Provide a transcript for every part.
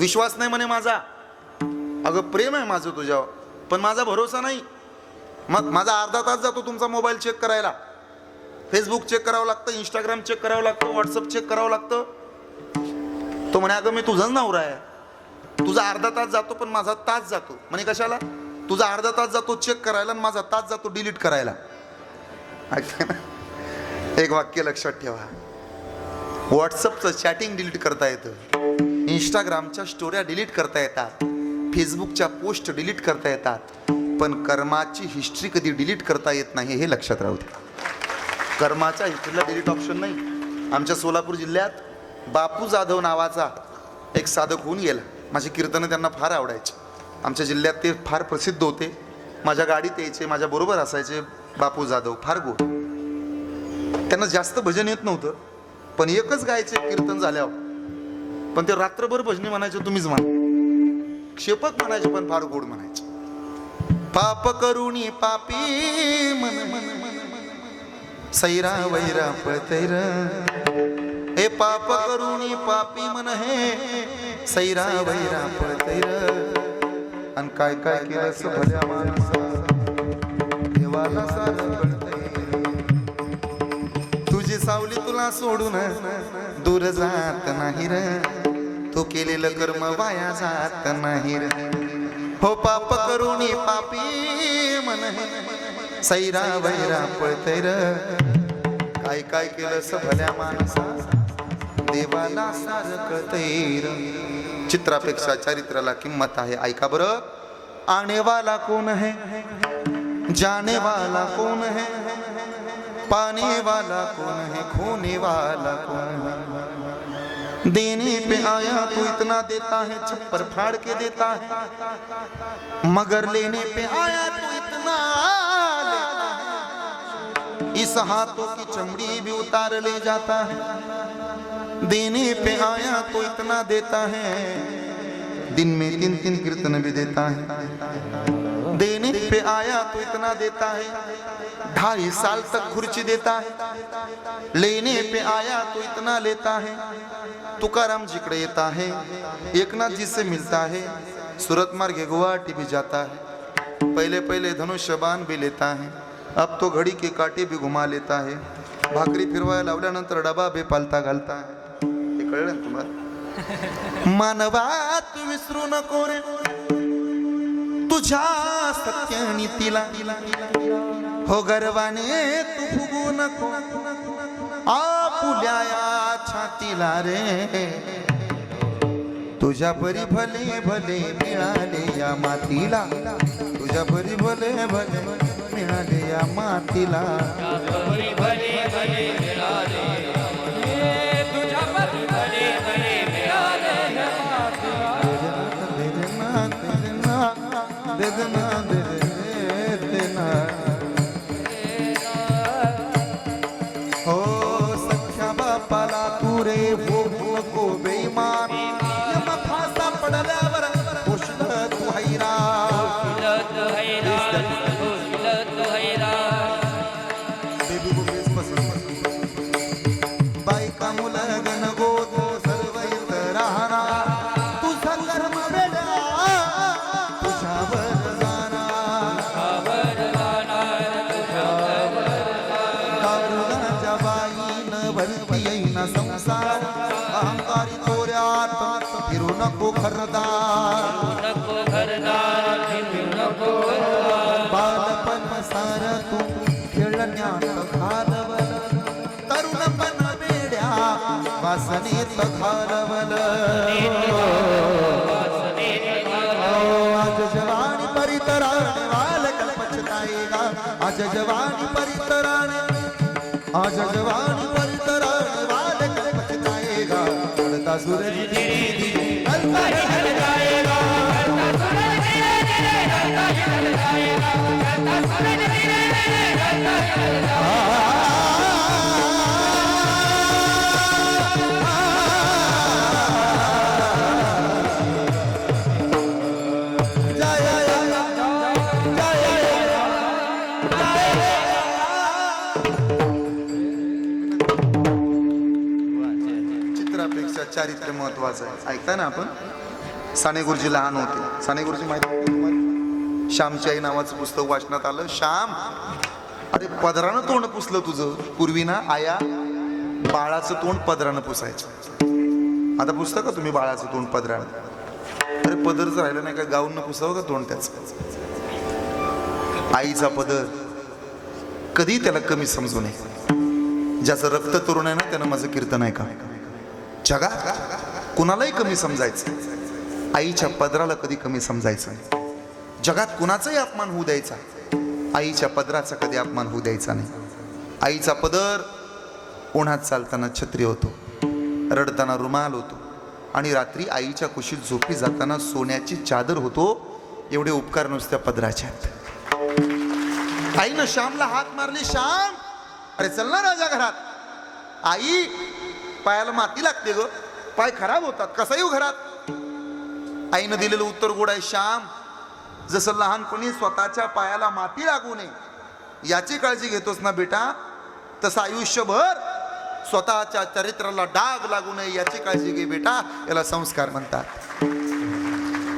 विश्वास नाही म्हणे माझा. अगं प्रेम आहे माझं तुझ्यावर पण माझा भरोसा नाही. मग माझा अर्धा तास जातो तुमचा मोबाईल चेक करायला. फेसबुक चेक करावं लागतं इंस्टाग्राम चेक करावं लागतं व्हॉट्सअप चेक करावं लागतं. तो म्हणे अगं मी तुझाच नवरा आहे. तुझा अर्धा तास जातो पण माझा तास जातो. म्हणे कशाला? तुझा अर्धा तास जातो चेक करायला आणि माझा तास जातो डिलीट करायला. एक वाक्य लक्षात ठेवा. व्हॉट्सअपचं चॅटिंग डिलीट करता येतं. इंस्टाग्रामच्या स्टोऱ्या डिलीट करता येतात. फेसबुकच्या पोस्ट डिलीट करता येतात. पण कर्माची हिस्ट्री कधी डिलीट करता येत नाही हे लक्षात राहू द्या कर्माच्या हिस्ट्रीला डिलीट ऑप्शन नाही. आमच्या सोलापूर जिल्ह्यात बापू जाधव नावाचा एक साधक होऊन गेला. माझी कीर्तनं त्यांना फार आवडायची. आमच्या जिल्ह्यात ते फार प्रसिद्ध होते. माझ्या गाडीत यायचे माझ्याबरोबर असायचे बापू जाधव फार गोड. त्यांना जास्त भजन येत नव्हतं पण एकच गायचे कीर्तन झाल्यावर. पण ते रात्रभर भजनी म्हणायचे तुम्हीच म्हणा. क्षेपक म्हणायचे पण फार गोड म्हणायचे. पाप करुणी पापी मन मन मन सैरा वैरा पळतैर. हे पाप करुणी पापी मन हे. सैरा वैरा पळतैर. आणि काय काय केलं भल्या माणसा देवाला सारं तुझी सावली तुला सोडून दूर जात नाही र. तू केलेलं कर्म वाया जात नाही र. हो पाप करुणी पापी मन सैरा वैरा पळतय र. काय काय केलं सभल्या माणसा. देवाला सार कळतय र. चित्रापेक्षा चारित्र्याला किंमत आहे. ऐका बरं. आने वाला कोण है जाने वाला कौन है पाने वाला कौन है, खोने वाला कौन है? देने पे आया तो इतना देता है, छप्पर फाड़ के देता है। मगर लेने पे आया तो इतना इस हाथों की चमड़ी भी उतार ले जाता है। देने पे आया तो इतना देता है। दिन में तीन तीन कीर्तन भी देता है। देने पे आया तो इतना देता है। ढाई साल तक खुर्ची देता है। लेने पे आया तो इतना लेता है। तुकाराम जिकडे येता है। एकनाथ जी से मिलता है। सूरत मार्गे गुवाहाटी भी जाता है। पहले पहले धनुष्य बाण भी लेता है। अब तो घड़ी के काटे भी घुमा लेता है। भाकरी फिरवायला लावल्यानंतर डबा बे पालता घालता है। हे कळलं ना तुम्हाला? मानवा तू विसरू नको रे। तुझ्या सत्यनीतीला हो गर्वाने तू फुगू नको. आपुल्या छातीला रे. तुझ्या परी भले भले मिळाले या मातीला. तुझ्या परी भले भले मिळाले या मातीला. भले भले देना तोऱ्यात फिरू नको खरदार बालपण सार तू खेळण्यात घालवल तरुणपण वेड्या वासनेत घालवल आज जवानी परितराने वाल कल्पचताएगा आज जवानी परितराने, आज जवानी परितराने वाल कल्पचताएगा पड़ता सूरज धीरे Ah आवाज आहे. ऐकताय ना आपण? साने गुरुजी लहान होते. साने गुरुजी माहिती श्यामची आई नावाचं पुस्तक वाचण्यात आलं. श्याम! अरे पदरानं तोंड पुसलं तुझं. पूर्वी ना आया बाळाचं तोंड पदरानं पुसायचं. आता पुसतं का तुम्ही बाळाचं तोंड पदरानं? अरे पदरच राहिलं नाही का गाऊन पुसावं का तोंड त्याचं? आईचा पदर. कधी त्याला कमी समजू नये. ज्याचं रक्त तरुण आहे ना त्यानं माझं कीर्तन आहे का कुणालाही कमी समजायचं. आईच्या पदराला कधी कमी समजायचं नाही. जगात कुणाचाही अपमान होऊ द्यायचा. आईच्या पदराचा कधी अपमान होऊ द्यायचा नाही. आईचा पदर उन्हात चालताना छत्री होतो रडताना रुमाल होतो आणि रात्री आईच्या कुशीत झोपी जाताना सोन्याची चादर होतो एवढे उपकार नुसत्या पदराच्या आईनं श्यामला हात मारली श्याम अरे चल ना राजा घरात. आई पायाला माती लागते ग. पाय खराब होतात. कसा येऊ हो घरात? आईनं दिलेलं उत्तर गोड आहे श्याम जसं लहानपणी स्वतःच्या पायाला माती लागू नये याची काळजी घेतोस ना बेटा? तसं आयुष्यभर स्वतःच्या चरित्राला डाग लागू नये याची काळजी घे बेटा. याला संस्कार म्हणतात.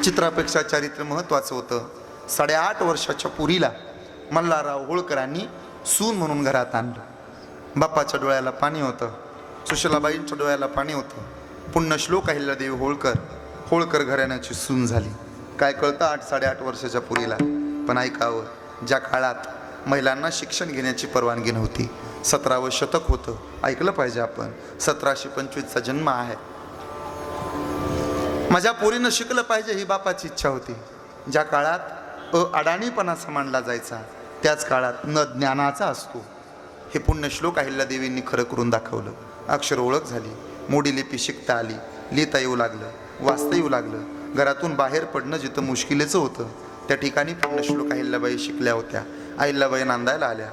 चित्रापेक्षा चारित्र्य महत्वाचं होतं. साडेआठ वर्षाच्या पुरीला मल्हारराव होळकरांनी सून म्हणून घरात आणलं. बाप्पाच्या डोळ्याला पाणी होतं. सुशलाबाईंच्या डोळ्याला पाणी होतं. पुण्यश्लोक अहिल्यादेवी होळकर. होळकर घराण्याची सून झाली. काय कळतं आठ साडेआठ वर्षाच्या पुरीला? पण ऐकावं ज्या काळात महिलांना शिक्षण घेण्याची परवानगी नव्हती सतरावं शतक होतं. ऐकलं पाहिजे आपण सतराशे पंचवीसचा जन्म आहे. माझ्या पोरीनं शिकलं पाहिजे ही बापाची इच्छा होती. ज्या काळात अ अडाणीपणा समानला जायचा त्याच काळात न ज्ञानाचा असतो. हे पुण्यश्लोक अहिल्यादेवींनी खरं करून दाखवलं. अक्षर ओळख झाली. मोडी लिपी शिकता आली. लिहिता येऊ लागलं वाचता येऊ लागलं. घरातून बाहेर पडणं जिथं मुश्किलेचं होतं त्या ठिकाणी पुण्यश्लोक अहिल्याबाई शिकल्या होत्या. अहिल्याबाई नांदायला आल्या.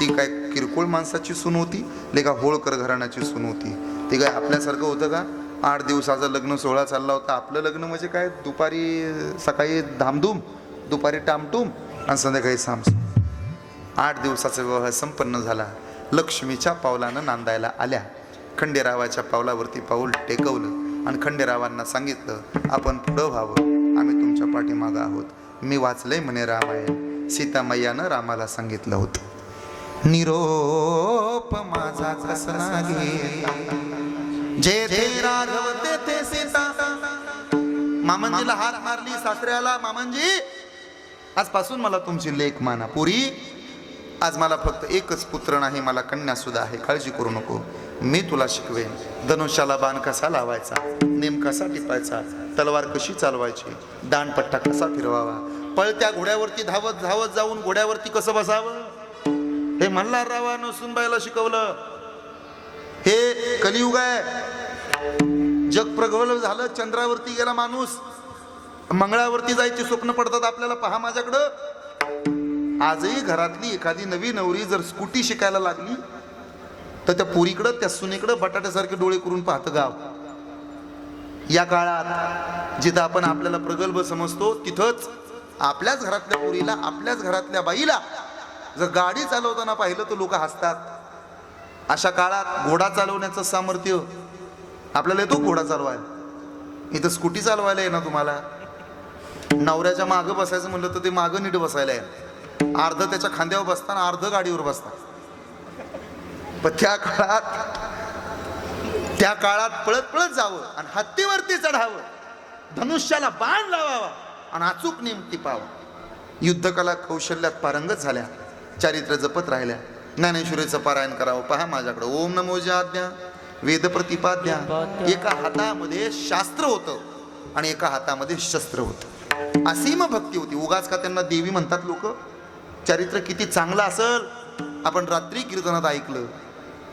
ती काय किरकोळ माणसाची सून होती लेखा होळकर घराण्याची सून होती. ती काय आपल्यासारखं होतं का? आठ दिवसाचं लग्न सोहळा चालला होता. आपलं लग्न म्हणजे काय? दुपारी सकाळी धामधूम दुपारी टामटूम आणि संध्याकाळी सामसूम आठ दिवसाचा विवाह संपन्न झाला. लक्ष्मीच्या पावलानं नांदायला आल्या. खंडेरावाच्या पावलावरती पाऊल टेकवलं आणि खंडेरावांना सांगितलं आपण पुढं व्हावं. आम्ही तुमच्या पाठीमागं आहोत. मी वाचलंय म्हणे रामायण. सीतामय्यानं रामाला सांगितलं होतं. निरोप माझा कसला जे जे राघव ते ते सीता. मामंजीला हात मारली सासऱ्याला. मामंजी आजपासून मला तुमची लेख माना पुरी. आज मला फक्त एकच पुत्र नाही मला कन्या सुद्धा आहे. काळजी करू नको. मी तुला शिकवेन. धनुष्याला बाण कसा लावायचा? नेम कसा टिपायचा? तलवार कशी चालवायची? दानपट्टा कसा फिरवावा? पळत्या घोड्यावरती धावत धावत जाऊन घोड्यावरती कसं बसावं? हे मल्हाररावानं सुनबाईला शिकवलं. हे कलियुग आहे. जग प्रगवल झालं चंद्रावरती गेला माणूस. मंगळावरती जायचे स्वप्न पडतात आपल्याला पहा माझ्याकडं. आजही घरातली एखादी नवी नवरी जर स्कूटी शिकायला लागली तर त्या पुरीकडं त्या सुनीकडं बटाट्यासारखे डोळे करून पाहतं गाव. या काळात जिथं आपण आपल्याला प्रगल्भ समजतो तिथंच आपल्याच घरातल्या पुरीला आपल्याच घरातल्या बाईला जर गाडी चालवताना पाहिलं तर लोक हसतात. अशा काळात घोडा चालवण्याचं सामर्थ्य आपल्याला येतो घोडा चालवायला. इथं स्कूटी चालवायला आहे ना तुम्हाला. नवऱ्याच्या मागं बसायचं म्हणलं तर ते मागं नीट बसायला आहे अर्ध त्याच्या खांद्यावर बसताना अर्ध गाडीवर बसतात. पण त्या काळात त्या काळात पळत पळत जावं आणि हत्तीवरती चढावं. धनुष्याला बाण लावावा आणि अचूक नेम टिपावा युद्धकला कौशल्यात पारंगत झाल्या. चारित्र्य जपत राहिल्या. ज्ञानेश्वरीचं पारायण करावं पहा माझ्याकडे. ओम नमोजी आज्ञा वेद प्रतिपाद्या एका हातामध्ये शास्त्र होतं आणि एका हातामध्ये शस्त्र होतं. असीम भक्ती होती. उगाच का त्यांना देवी म्हणतात लोक? चारित्र्य किती चांगलं असल. आपण रात्री कीर्तनात ऐकलं.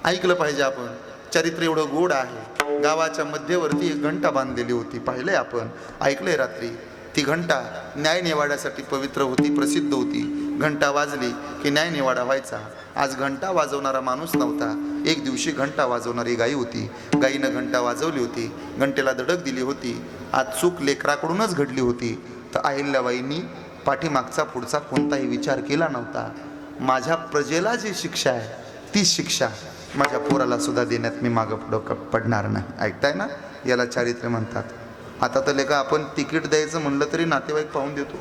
ऐकलं पाहिजे आपण. चरित्र एवढं गोड आहे. गावाच्या मध्यवर्ती एक घंटा बांधलेली होती. पाहिलंय आपण. ऐकलंय रात्री. ती घंटा न्याय निवाड्यासाठी पवित्र होती प्रसिद्ध होती. घंटा वाजली की न्याय निवाडा व्हायचा. आज घंटा वाजवणारा माणूस नव्हता. एक दिवशी घंटा वाजवणारी गाई होती. गाईनं घंटा वाजवली होती. घंटेला धडक दिली होती. आज चूक लेकराकडूनच घडली होती. तर अहिल्याबाईंनी पाठीमागचा पुढचा कोणताही विचार केला नव्हता. माझ्या प्रजेला जी शिक्षा आहे ती शिक्षा. माझ्या पोराला सुद्धा देण्यात मी मागं पुढं पडणार नाही. ऐकताय ना? याला चारित्र्य म्हणतात. आता तर लेखा आपण तिकीट द्यायचं म्हणलं तरी नातेवाईक पाहून देतो.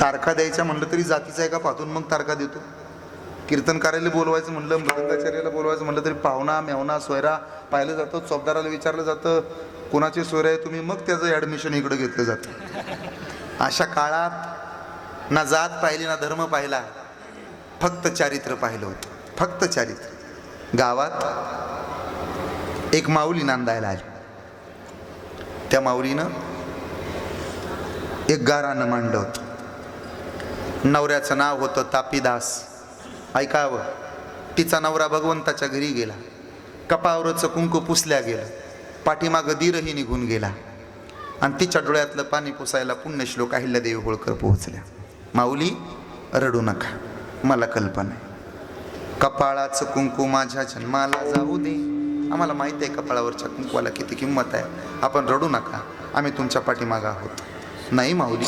तारखा द्यायच्या म्हणलं तरी जातीचा एका पाहून मग तारखा देतो. कीर्तनकार्याला बोलवायचं म्हणलं मृदंगाचार्याला बोलवायचं म्हणलं तरी पाहुणा मेवणा सोयरा पाहिलं जातं चौबदाराला विचारलं जातं कोणाचे सोयरा आहे तुम्ही मग त्याचं ॲडमिशन इकडं घेतलं जातं. अशा काळात ना जात पाहिली ना धर्म पाहिला फक्त चारित्र्य पाहिलं होतं. फक्त चारित्र्य. गावात एक माऊली नांदायला आली. त्या माऊलीनं एक गारानं मांडलं होतं. नवऱ्याचं नाव होतं तापीदास. ऐकावं तिचा नवरा भगवंताच्या घरी गेला. कपावरचं कुंकू पुसल्या गेलं. पाठीमागं दीरही निघून गेला. आणि तिच्या डोळ्यातलं पाणी पुसायला पुण्यश्लोक अहिल्यादेवी होळकर पोहोचल्या. माऊली रडू नका. मला कल्पना आहे. कपाळाचं कुंकू माझ्या जन्माला जाऊ दे. आम्हाला माहिती आहे कपाळावरच्या कुंकवाला किती किंमत आहे. आपण रडू नका. आम्ही तुमच्या पाठीमागं आहोत. नाही माऊली.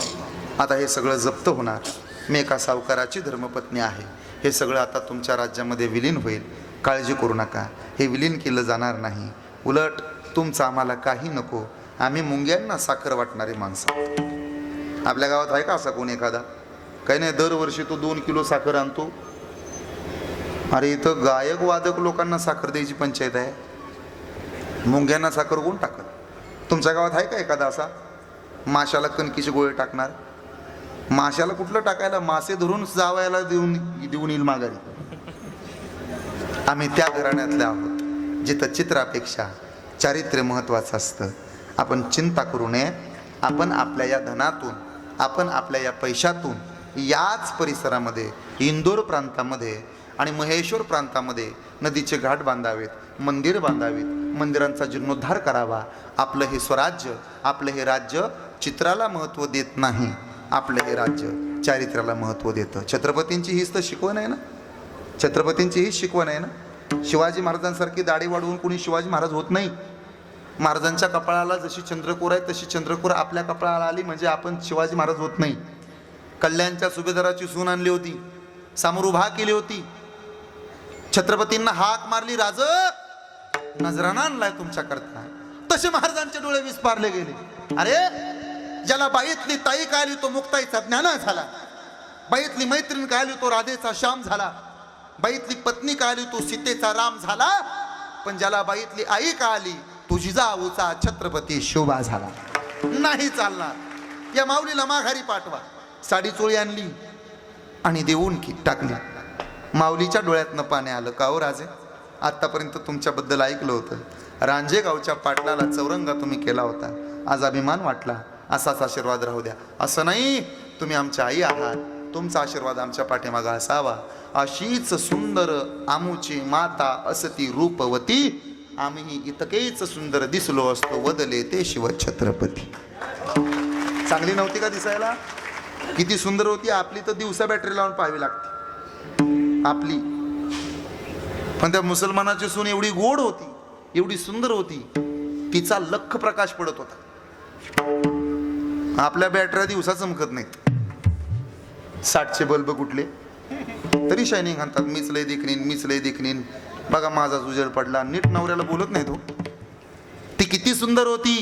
आता हे सगळं जप्त होणार. मी एका सावकाराची धर्मपत्नी आहे. हे सगळं आता तुमच्या राज्यामध्ये विलीन होईल. काळजी करू नका. हे विलीन केलं जाणार नाही. उलट तुमचं आम्हाला काही नको. आम्ही मुंग्यांना साखर वाटणारी माणसं आपल्या गावात आहे का असा कोण एखादा? काही नाही दरवर्षी तो दोन किलो साखर आणतो. अरे इथं गायक वादक लोकांना साखर द्यायची पंचायत आहे. मुंग्यांना साखर कोण टाकत? तुमच्या गावात आहे का एखादा असा? माशाला कणकीचे गोळे टाकणार. माशाला कुठलं टाकायला? मासे धरून जावायला देऊन देऊन येईल माघारी. आम्ही त्या घराण्यातले आहोत जिथं चित्रापेक्षा चारित्र्य महत्त्वाचं असतं. आपण चिंता करू नये. आपण आपल्या या धनातून आपण आपल्या या पैशातून याच परिसरामध्ये इंदोर प्रांतामध्ये आणि महेश्वर प्रांतामध्ये नदीचे घाट बांधावेत मंदिर बांधावीत मंदिरांचा जीर्णोद्धार करावा. आपलं हे स्वराज्य आपलं हे राज्य चित्राला महत्त्व देत नाही. आपलं हे राज्य चारित्र्याला महत्त्व देतं. छत्रपतींची हीच तर शिकवण आहे ना? छत्रपतींची हीच शिकवण आहे ना? शिवाजी महाराजांसारखी दाढी वाढवून कोणी शिवाजी महाराज होत नाही? महाराजांच्या कपाळाला जशी चंद्रकोर आहे तशी चंद्रकोर आपल्या कपाळाला आली म्हणजे आपण शिवाजी महाराज होत नाही. कल्याणच्या सुभेदाराची सून आणली होती. समोर उभा केली होती. छत्रपतींना हाक मारली राज. नजराना आणलाय तुमच्या करता तसे महाराजांचे डोळे विस्पारले गेले. अरे ज्याला बाईतली ताई काय तो मुक्ताईचा ज्ञाना झाला. बाईतली मैत्रीण काय तो राधेचा श्याम झाला. बाईतली पत्नी काय तो सीतेचा राम झाला. पण ज्याला बाईतली आई काली तो जिजाऊचा छत्रपती शोभा झाला. नाही चालणार. या माऊलीला माघारी पाठवा. साडी चोळी आणली आणि देऊन की टाकली. माऊलीच्या डोळ्यातनं पाणी आलं. का हो राजे? आत्तापर्यंत तुमच्याबद्दल ऐकलं होतं. रांजेगावच्या पाटलाला चौरंगा तुम्ही केला होता. आज अभिमान वाटला. असाच आशीर्वाद राहू द्या. असं नाही तुम्ही आमच्या आई आहात. तुमचा आशीर्वाद आमच्या पाठीमागा असावा. अशीच सुंदर आमूची माता असती रूपवती. आम्ही इतकेच सुंदर दिसलो असतो वदले ते शिव छत्रपती चांगली नव्हती का दिसायला? किती सुंदर होती. आपली तर दिवसा बॅटरी लावून पाहावी लागते. आपली. पण त्या मुसलमानाची सून एवढी गोड होती एवढी सुंदर होती तिचा लख प्रकाश पडत होता. आपल्या बॅटऱ्या दिवसा चमकत नाहीत साठचे बल्ब कुठले? तरी शायनिंग आणतात. मीच लय देखणीन मीच लय देखणीन. बघा माझा उजेड पडला. नीट नवऱ्याला बोलत नाही तो. ती किती सुंदर होती.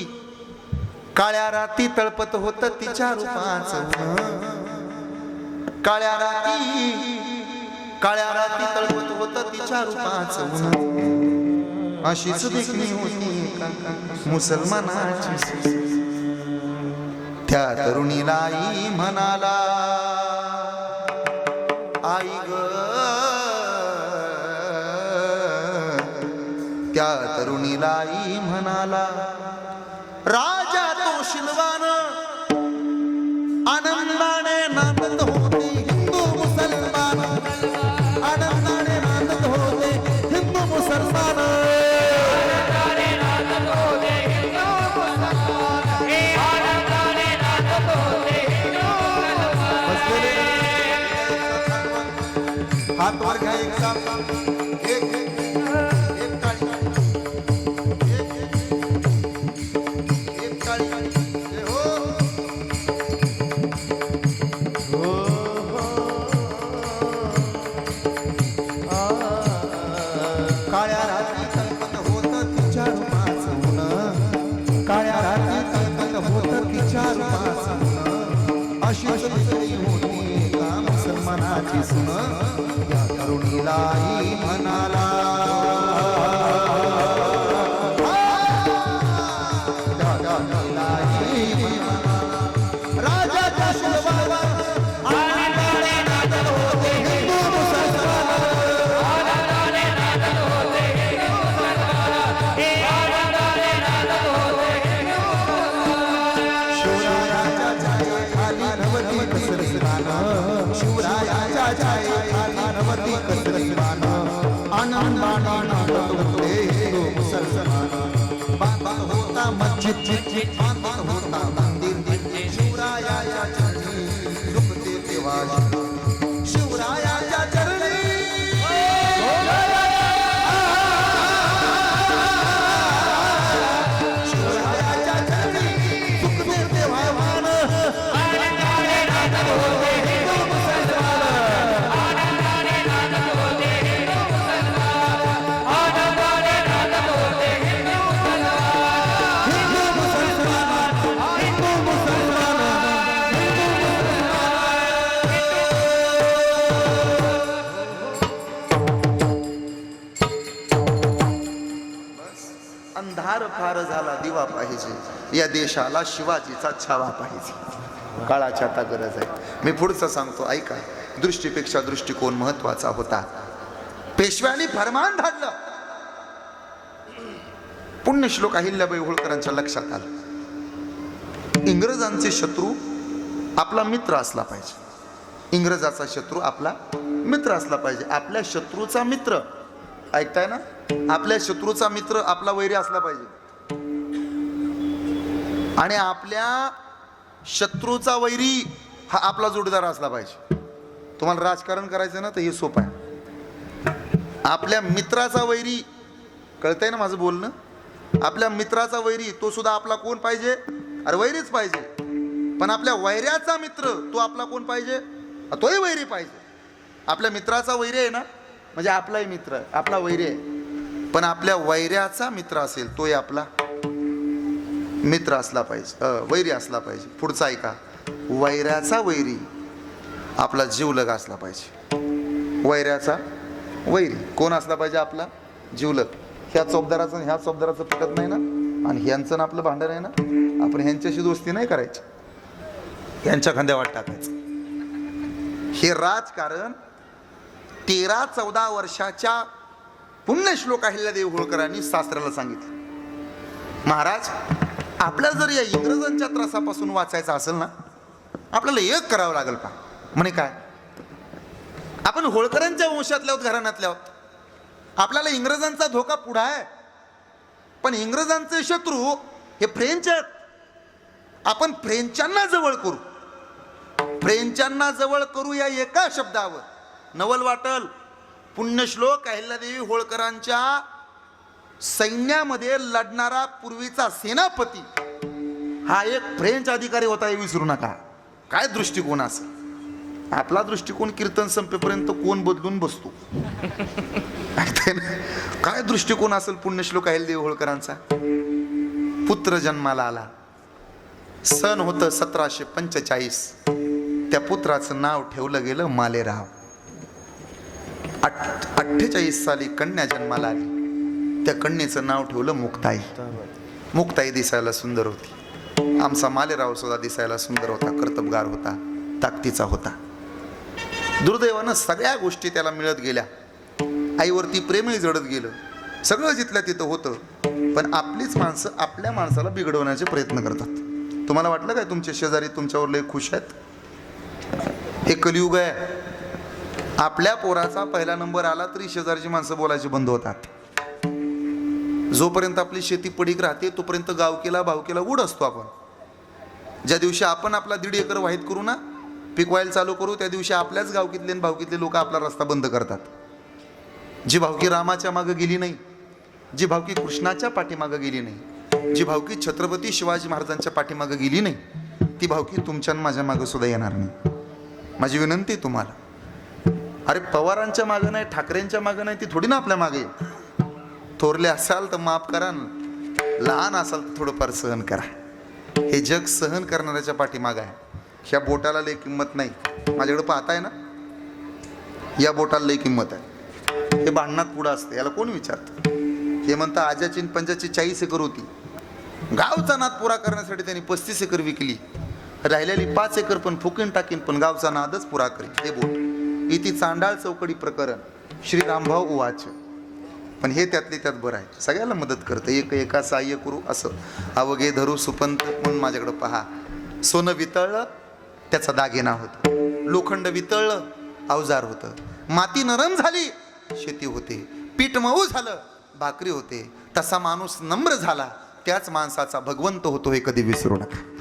काळ्या राती तळपत होत तिच्या रूपाच. काळ्या राती काळ्या राती तळपत होत तिच्या रूपाच अशीच देखणी होती मुसलमानाची. त्या तरुणीला आई म्हणाला साथ. एक या देशाला शिवाजीचा छावा पाहिजे. काळाची आता गरज आहे. मी पुढचं सांगतो ऐका. दृष्टीपेक्षा दृष्टिकोन महत्त्वाचा होता. पेशव्यांनी फरमान धाडलं पुण्यश्लोक अहिल्याबाई होळकरांच्या लक्षात आलं. इंग्रजांचे शत्रू आपला मित्र असला पाहिजे. इंग्रजाचा शत्रू आपला मित्र असला पाहिजे. आपल्या शत्रूचा मित्र. ऐकताय ना? आपल्या शत्रूचा मित्र आपला वैरी असला पाहिजे. आणि आपल्या शत्रूचा वैरी हा आपला जोडीदार असला पाहिजे. तुम्हाला राजकारण करायचं ना तर हे सोपं आहे. आपल्या मित्राचा वैरी कळतंय ना माझं बोलणं? आपल्या मित्राचा वैरी तो सुद्धा आपला कोण पाहिजे? अरे वैरीच पाहिजे. पण आपल्या वैऱ्याचा मित्र तो आपला कोण पाहिजे? तोही वैरी पाहिजे. आपल्या मित्राचा वैरी आहे ना? म्हणजे आपलाही मित्र आपला वैरी आहे. पण आपल्या वैऱ्याचा मित्र असेल तोही आपला मित्र असला पाहिजे वैरी असला पाहिजे पुढचा ऐका वैऱ्याचा वैरी. आपला जीवलग असला पाहिजे. वैऱ्याचा वैरी. कोण असला पाहिजे आपला? जीवलग. ह्या चौबदाराचं ह्या चौबदाराचं पटत नाही ना? आणि ह्यांचं ना आपलं भांडण आहे ना? आपण ह्यांच्याशी दोस्ती नाही करायची. ह्यांच्या खांद्यावर टाकायचं. हे राजकारण तेरा चौदा वर्षाच्या पुण्यश्लोक अहिल्यादेवी होळकरांनी शास्त्राला सांगितलं. महाराज आपल्याला जर या इंग्रजांच्या त्रासापासून वाचायचं असेल ना आपल्याला एक करावं लागेल का? म्हणे काय? आपण होळकरांच्या वंशातल्या आहोत घराण्यातल्या आहोत. आपल्याला इंग्रजांचा धोका पुढा आहे. पण इंग्रजांचे शत्रू हे फ्रेंच आहेत. आपण फ्रेंचांना जवळ करू. फ्रेंचांना जवळ करू या एका शब्दावर. नवल वाटल पुण्यश्लोक अहिल्यादेवी होळकरांच्या सैन्यामध्ये लढणारा पूर्वीचा सेनापती हा एक फ्रेंच अधिकारी होता हे विसरू नका. काय दृष्टिकोन असं? आपला दृष्टिकोन कीर्तन संपेपर्यंत कोण बदलून बसतो? ना? काय दृष्टिकोन असेल पुण्यश्लोक देव होळकरांचा? पुत्र जन्माला आला. सन होतं सतराशे पंचेचाळीस. त्या पुत्राचं नाव ठेवलं गेलं मालेराव. अठ्ठेचाळीस साली कन्या जन्माला आली. त्या कन्येचं नाव ठेवलं मुक्ताई. मुक्ताई दिसायला सुंदर होती. आमचा मालेराव सुद्धा दिसायला सुंदर होता कर्तबगार होता ताकदीचा होता. दुर्दैवानं सगळ्या गोष्टी त्याला मिळत गेल्या. आईवरती प्रेमही जडत गेलं. सगळं जिथल्या तिथं होतं पण आपलीच माणसं आपल्या माणसाला बिघडवण्याचे प्रयत्न करतात. तुम्हाला वाटलं काय तुमचे शेजारी तुमच्यावर लय खुश आहेत? हे कलियुग आहे. आपल्या पोराचा पहिला नंबर आला तरी शेजारची माणसं बोलायची बंद होतात. जोपर्यंत आपली शेती पडीक राहते तोपर्यंत गावकेला भावकेला उड असतो आपण. ज्या दिवशी आपण आपला दीड एकर वाहित करू ना पिकवायला चालू करू त्या दिवशी आपल्याच गावकीतले आणि भावकीतले लोक आपला रस्ता बंद करतात. जी भावकी रामाच्या मागं गेली नाही जी भावकी कृष्णाच्या पाठीमागं गेली नाही जी भावकी छत्रपती शिवाजी महाराजांच्या पाठीमागं गेली नाही ती भावकी तुमच्या आणि माझ्या मागं सुद्धा येणार नाही. माझी विनंती आहे तुम्हाला. अरे पवारांच्या मागं नाही ठाकरेंच्या मागं नाही ती थोडी ना आपल्या मागे थोरले असाल तर माफ करा ना. लहान असाल तर थोडंफार सहन करा. हे जग सहन करणाऱ्याच्या पाठीमागं आहे. ह्या बोटाला लई किंमत नाही. माझ्याकडे पाहताय ना? या बोटाला लई किंमत आहे. हे भांडणात पुढं असतं? याला कोण विचारतं? हे म्हणतं आजाची पंचाची पंजाची चाळीस एकर होती. गावचा नाद पुरा करण्यासाठी त्यांनी पस्तीस एकर विकली. राहिलेली पाच एकर पण फुकीन टाकीन पण गावचा नादच पुरा करीन. हे बोट. इथे चांडाळ चौकडी प्रकरण. श्री रामभाऊ उवाच. पण हे त्यातले त्यात बरं आहे. सगळ्याला मदत करतं. एक एका सहाय्य करू असं. अवघे धरू सुपंत म्हणून माझ्याकडं पहा. सोनं वितळलं त्याचा दागिना होतो. लोखंड वितळलं अवजार होतं. माती नरम झाली शेती होते. पीठ मऊ झालं भाकरी होते. तसा माणूस नम्र झाला. त्याच माणसाचा भगवंत होतो हे कधी विसरू नका.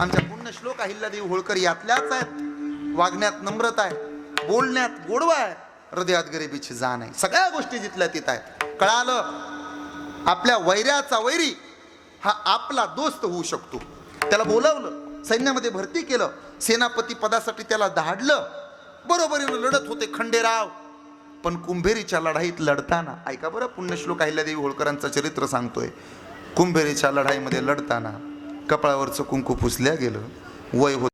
आमच्या पूर्ण श्लोक अहिल्यादेवी होळकर यातल्याच आहेत. वागण्यात नम्रता आहे. बोलण्यात गोडवा आहे. हृदयात गरिबीची जाण आहे. सगळ्या गोष्टी जिथल्या तिथं आहेत. कळालं? आपल्या वैऱ्याचा वैरी हा आपला दोस्त होऊ शकतो. त्याला बोलावलं सैन्यामध्ये भरती केलं सेनापती पदासाठी त्याला धाडलं. बरोबरीनं लढत होते खंडेराव. पण कुंभेरीच्या लढाईत लढताना ऐका बरं पुण्यश्लोक अहिल्यादेवी होळकरांचं चरित्र सांगतोय. कुंभेरीच्या लढाईमध्ये लढताना कपाळावरचं कुंकू पुसल्या गेलं वय होत